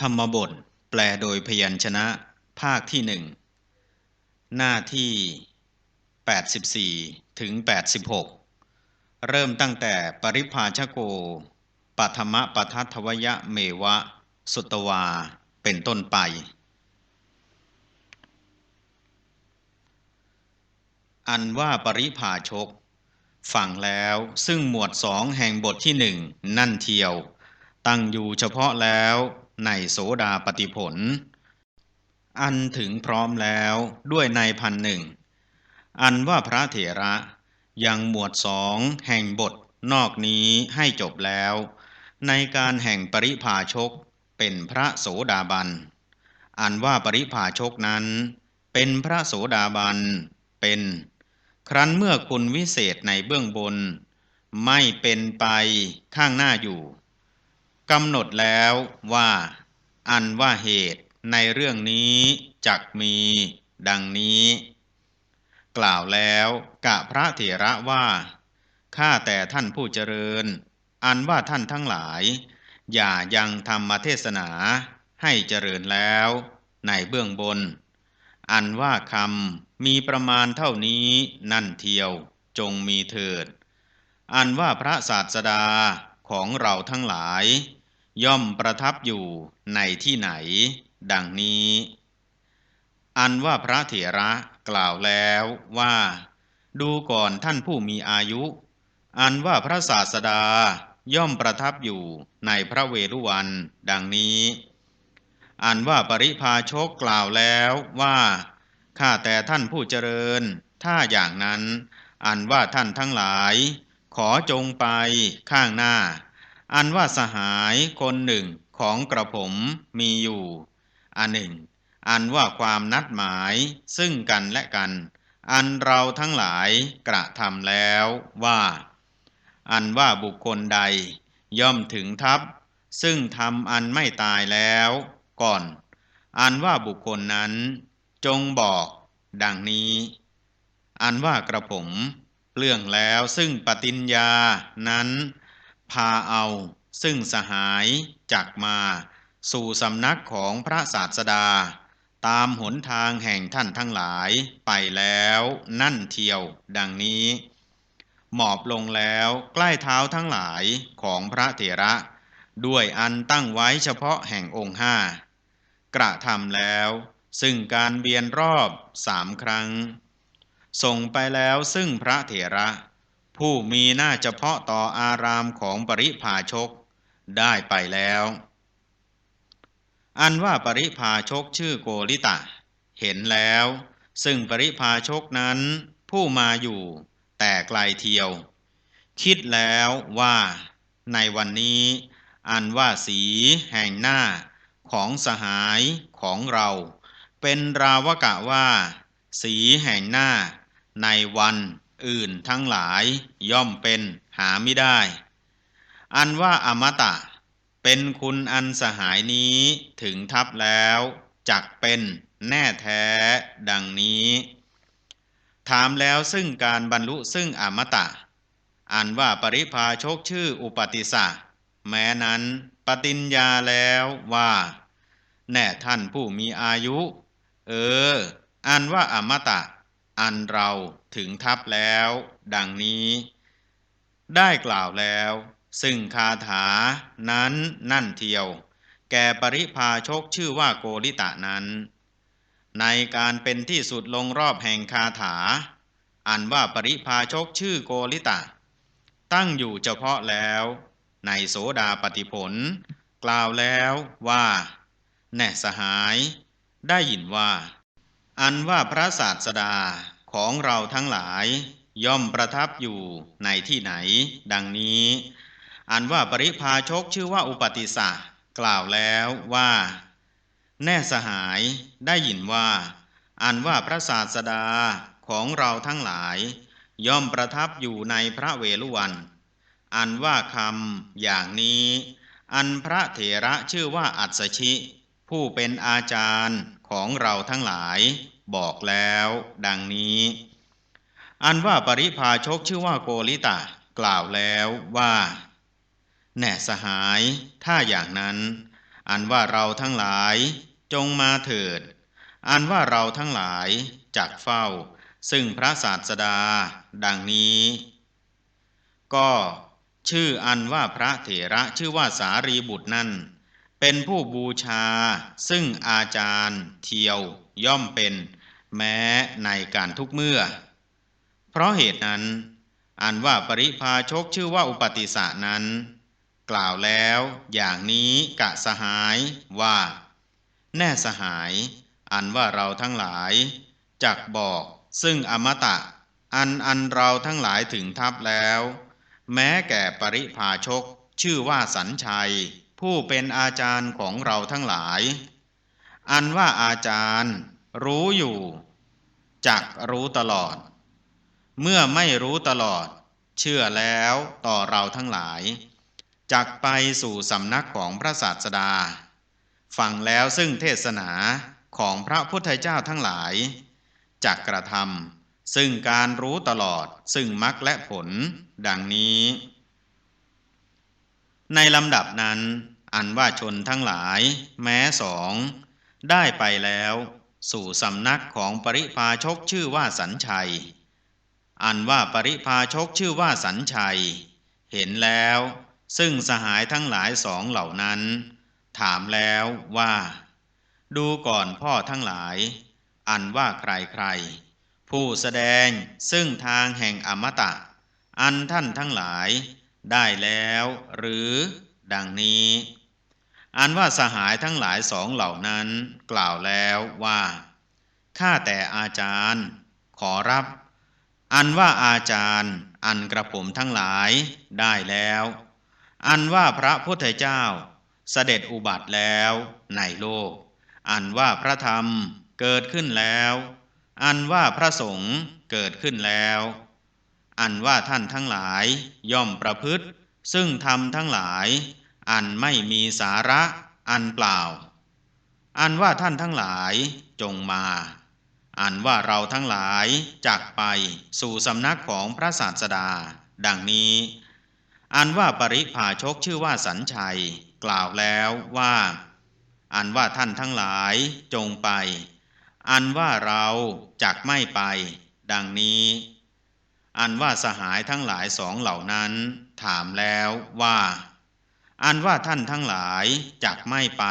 ธรรมบทแปลโดยพยัญชนะ ภาคที่หนึ่ง หน้าที่ 84 ถึง 86 เริ่มตั้งแต่ปริพาชโกปัทมะปทัทวยะเมวะ สุตวา เป็นต้นไป อันว่าปริภาชก ฟังแล้วซึ่งหมวดสองแห่งบทที่หนึ่งนั่นเทียว ตั้งอยู่เฉพาะแล้ว ในโสดาปฏิผล อันถึงพร้อมแล้วด้วยในพันหนึ่ง อันว่าพระเถระยังหมวดสองแห่งบทนอกนี้ให้จบแล้ว ในการแห่งปริภาชกเป็นพระโสดาบัน อันว่าปริภาชกนั้น เป็นพระโสดาบันเป็น ครั้นเมื่อคุณวิเศษในเบื้องบน ไม่เป็นไปข้างหน้าอยู่ กำหนดแล้วว่า อันว่าเหตุในเรื่องนี้จักมี ดังนี้ กล่าวแล้วกะพระเถระว่าข้าแต่ท่านผู้เจริญ อันว่าท่านทั้งหลาย อย่ายังธรรมเทศนาให้เจริญแล้ว ในเบื้องบน อันว่าคำมีประมาณเท่านี้นั่นเทียวจงมีเถิด อันว่าพระศาสดาของเราทั้งหลาย ย่อมประทับอยู่ในที่ไหน ดังนี้ อันว่าพระเถระกล่าวแล้วว่า ดูก่อนท่านผู้มีอายุ อันว่าพระศาสดาย่อมประทับอยู่ในพระเวรุวัน ดังนี้ อันว่าปริพาชกกล่าวแล้วว่าข้าแต่ท่านผู้เจริญ ถ้าอย่างนั้น อันว่าท่านทั้งหลาย ขอจงไปข้างหน้า อันว่าสหายคนหนึ่งของกระผมมีอยู่ อันหนึ่ง อันว่าความนัดหมายซึ่งกันและกัน อันเราทั้งหลายกระทำแล้วว่า อันว่าบุคคลใดย่อมถึงทัพ ซึ่งทำอันไม่ตายแล้วก่อน อันว่าบุคคลนั้น จงบอกดังนี้ อันว่ากระผมเรื่องแล้วซึ่งปฏิญญานั้น พาเอา ซึ่งสหายจักมา สู่สำนักของพระศาสดา ตามหนทางแห่งท่านทั้งหลายไปแล้วนั่นเทียวดังนี้ หมอบลงแล้วใกล้เท้าทั้งหลายของพระเถระ ด้วยอันตั้งไว้เฉพาะแห่งองค์ห้ากระทำแล้วซึ่งการเบียนรอบสามครั้ง ส่งไปแล้วซึ่งพระเถระ ผู้มีหน้าเฉพาะต่ออารามของปริพาชกได้ไปแล้ว อันว่าปริพาชกชื่อโกริตะ เห็นแล้ว ซึ่งปริพาชกนั้นผู้มาอยู่แต่ไกลเทียว คิดแล้วว่าในวันนี้ อันว่าสีแห่งหน้าของสหายของเรา เป็นราวกะว่า สีแห่งหน้าในวัน อื่นทั้งหลายย่อมเป็นหาไม่ได้ อันว่าอมตะ เป็นคุณอันสหายนี้ถึงทับแล้วจักเป็นแน่แท้ดังนี้ ถามแล้วซึ่งการบรรลุซึ่งอมตะ อันว่าปริพาชกชื่ออุปติสะแม้นั้นปฏิญญาแล้วว่า แน่ท่านผู้มีอายุ เออ อันว่าอมตะ อันเราถึงทับแล้ว ดังนี้ ได้กล่าวแล้ว ซึ่งคาถานั้นนั่นเทียว แก่ปริพาชกชื่อว่าโกริตะนั้น ในการเป็นที่สุดลงรอบแห่งคาถา อันว่าปริพาชกชื่อโกริตะ ตั้งอยู่เฉพาะแล้ว ในโสดาปฏิผล กล่าวแล้วว่า แน่สหาย ได้ยินว่า อันว่าพระศาสดาของเราทั้งหลาย ย่อมประทับอยู่ในที่ไหน ดังนี้ อันว่าปริพาชกชื่อว่าอุปติสะกล่าวแล้วว่า แน่สหายได้ยินว่า อันว่าพระศาสดาของเราทั้งหลาย ย่อมประทับอยู่ในพระเวลุวัน อันว่าคำอย่างนี้ อันพระเถระชื่อว่าอัศชิ ผู้เป็นอาจารย์ ของเราทั้งหลายบอกแล้ว ดังนี้ อันว่าปริพาชกชื่อว่าโกริตะกล่าวแล้วว่า แน่สหายถ้าอย่างนั้น อันว่าเราทั้งหลายจงมาเถิด อันว่าเราทั้งหลายจักเฝ้า ซึ่งพระศาสดา ดังนี้ ก็ชื่ออันว่าพระเถระชื่อว่าสารีบุตรนั่น เป็นผู้บูชา ซึ่งอาจารย์เทียวย่อมเป็น แม้ในการทุกเมื่อ เพราะเหตุนั้น อันว่าปริพาชกชื่อว่าอุปติสะนั้น กล่าวแล้วอย่างนี้กะสหายว่า แน่สหาย อันว่าเราทั้งหลายจักบอกซึ่งอมตะ อันอันเราทั้งหลายถึงทับแล้ว แม้แก่ปริพาชกชื่อว่าสัญชัย ผู้เป็นอาจารย์ของเราทั้งหลาย อันว่าอาจารย์รู้อยู่จักรู้ตลอด เมื่อไม่รู้ตลอด เชื่อแล้วต่อเราทั้งหลายจักไปสู่สำนักของพระศาสดา ฟังแล้วซึ่งเทศนาของพระพุทธเจ้าทั้งหลายจักกระทำซึ่งการรู้ตลอดซึ่งมรรคและผล ดังนี้ ในลำดับนั้น อันว่าชนทั้งหลาย แม้สองได้ไปแล้ว สู่สำนักของปริพาชกชื่อว่าสัญชัย อันว่าปริพาชกชื่อว่าสัญชัย เห็นแล้ว ซึ่งสหายทั้งหลายสองเหล่านั้น ถามแล้วว่า ดูก่อนพ่อทั้งหลาย อันว่าใครใครผู้แสดงซึ่งทางแห่งอมตะ อันท่านทั้งหลาย ได้แล้ว หรือดังนี้ อันว่าสหายทั้งหลายสองเหล่านั้น กล่าวแล้วว่าข้าแต่อาจารย์ ขอรับ อันว่าอาจารย์ อันกระผมทั้งหลายได้แล้ว อันว่าพระพุทธเจ้า เสด็จอุบัติแล้วในโลก อันว่าพระธรรมเกิดขึ้นแล้ว อันว่าพระสงฆ์เกิดขึ้นแล้ว อันว่าท่านทั้งหลายย่อมประพฤติ ซึ่งธรรมทั้งหลาย อันไม่มีสาระอันเปล่า อันว่าท่านทั้งหลายจงมา อันว่าเราทั้งหลายจักไปสู่สำนักของพระศาสดา ดังนี้ อันว่าปริภาชกชื่อว่าสัญชัย กล่าวแล้วว่า อันว่าท่านทั้งหลายจงไป อันว่าเราจักไม่ไป ดังนี้ อันว่าสหายทั้งหลายสองเหล่านั้น ถามแล้วว่า อันว่าท่านทั้งหลายจักไม่ไป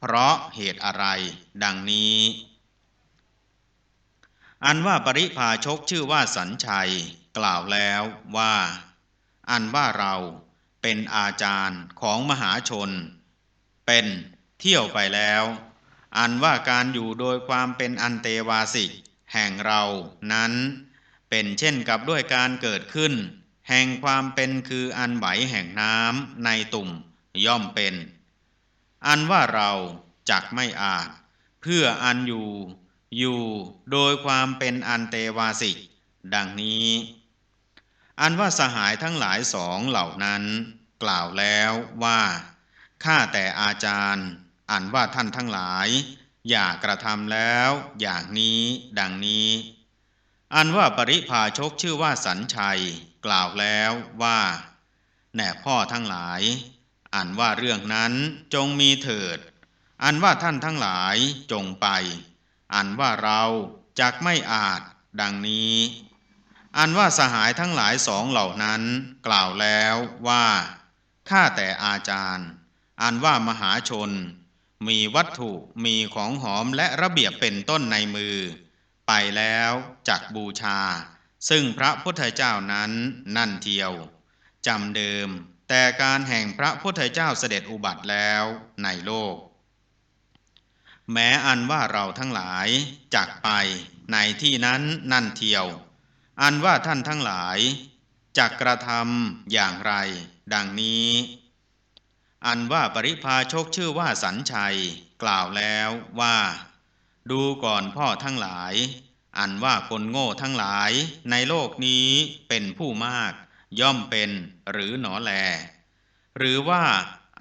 เพราะเหตุอะไร ดังนี้ อันว่าปริพาชกชื่อว่าสัญชัย กล่าวแล้วว่า อันว่าเราเป็นอาจารย์ของมหาชน เป็นเที่ยวไปแล้ว อันว่าการอยู่โดยความเป็นอันเตวาสิก แห่งเรานั้น เป็นเช่นกับด้วยการเกิดขึ้น แห่งความเป็นคืออันไหวแห่งน้ำในตุ่มย่อมเป็น อันว่าเราจักไม่อาจ เพื่ออันอยู่ อยู่โดยความเป็นอันเตวาสิก ดังนี้ อันว่าสหายทั้งหลายสองเหล่านั้น กล่าวแล้วว่าข้าแต่อาจารย์อันว่าท่านทั้งหลาย อย่ากระทำแล้ว อย่างนี้ดังนี้ อันว่าปริพาชกชื่อว่าสัญชัย กล่าวแล้วว่า แน่พ่อทั้งหลาย อันว่าเรื่องนั้นจงมีเถิด อันว่าท่านทั้งหลายจงไป อันว่าเราจักไม่อาจดังนี้ อันว่าสหายทั้งหลายสองเหล่านั้น กล่าวแล้วว่าข้าแต่อาจารย์ อันว่ามหาชน มีวัตถุมีของหอมและระเบียบเป็นต้นในมือ ไปแล้วจักบูชา ซึ่งพระพุทธเจ้านั้นนั่นเทียวจำเดิม แต่การแห่งพระพุทธเจ้าเสด็จอุบัติแล้วในโลก แม้อันว่าเราทั้งหลายจักไปในที่นั้นนั่นเทียว อันว่าท่านทั้งหลายจักกระทำอย่างไร ดังนี้ อันว่าปริพาชกชื่อว่าสัญชัย กล่าวแล้วว่า ดูก่อนพ่อทั้งหลาย อันว่าคนโง่ทั้งหลายในโลกนี้เป็นผู้มาก ย่อมเป็นหรือหนอแล หรือว่า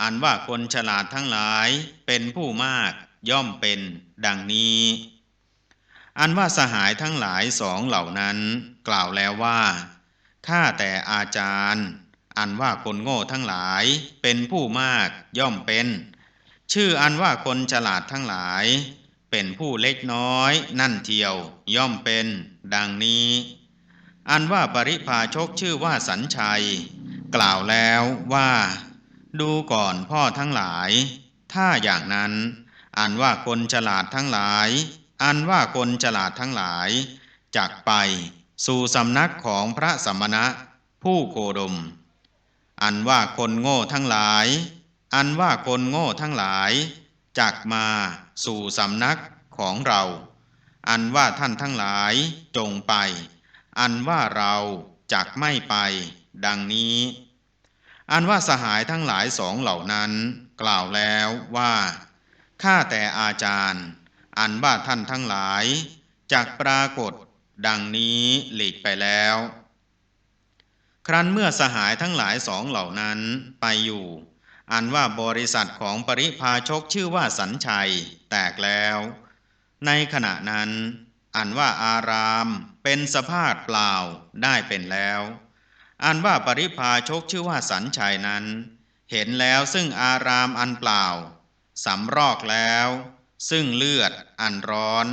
อันว่าคนฉลาดทั้งหลายเป็นผู้มากย่อมเป็นดังนี้ อันว่าสหายทั้งหลายสองเหล่านั้น กล่าวแล้วว่า ข้าแต่อาจารย์ อันว่าคนโง่ทั้งหลายเป็นผู้มากย่อมเป็น ชื่ออันว่าคนฉลาดทั้งหลาย เป็นผู้เล็กน้อยนั่นเทียวย่อมเป็น ดังนี้ อันว่าปริพาชกชื่อว่าสัญชัย กล่าวแล้วว่า ดูก่อนพ่อทั้งหลาย ถ้าอย่างนั้น อันว่าคนฉลาดทั้งหลาย อันว่าคนฉลาดทั้งหลายจักไปสู่สำนักของพระสมณะผู้โคดม อันว่าคนโง่ทั้งหลาย อันว่าคนโง่ทั้งหลาย จักมาสู่สำนักของเรา อันว่าท่านทั้งหลายจงไป อันว่าเราจักไม่ไป ดังนี้ อันว่าสหายทั้งหลายสองเหล่านั้น กล่าวแล้วว่าข้าแต่อาจารย์ อันว่าท่านทั้งหลายจักปรากฏ ดังนี้หลีกไปแล้ว ครั้นเมื่อสหายทั้งหลายสองเหล่านั้นไปอยู่ อันว่าบริษัทของปริพาชกชื่อว่าสัญชัย แตกแล้ว ในขณะนั้น อันว่าอารามเป็นสภาพเปล่าได้เป็นแล้ว อันว่าปริพาชกชื่อว่าสัญชัยนั้น เห็นแล้วซึ่งอารามอันเปล่าสำรอกแล้ว ซึ่งเลือดอันร้อน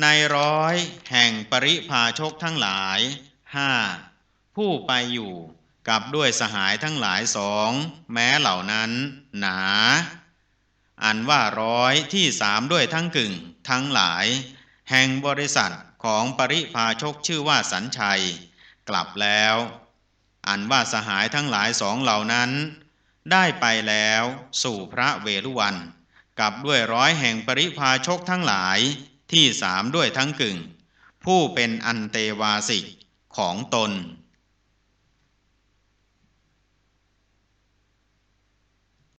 ในร้อยแห่งปริพาชกทั้งหลายห้าผู้ไปอยู่ กับด้วยสหายทั้งหลายสองแม้เหล่านั้นหนา อันว่าร้อยที่สามด้วยทั้งกึ่งทั้งหลาย แห่งบริษัทของปริพาชกชื่อว่าสัญชัย กลับแล้ว อันว่าสหายทั้งหลายสองเหล่านั้น ได้ไปแล้วสู่พระเวรุวัน กับด้วยร้อยแห่งปริพาชกทั้งหลายที่สามด้วยทั้งกึ่ง ผู้เป็นอันเตวาสิกของตน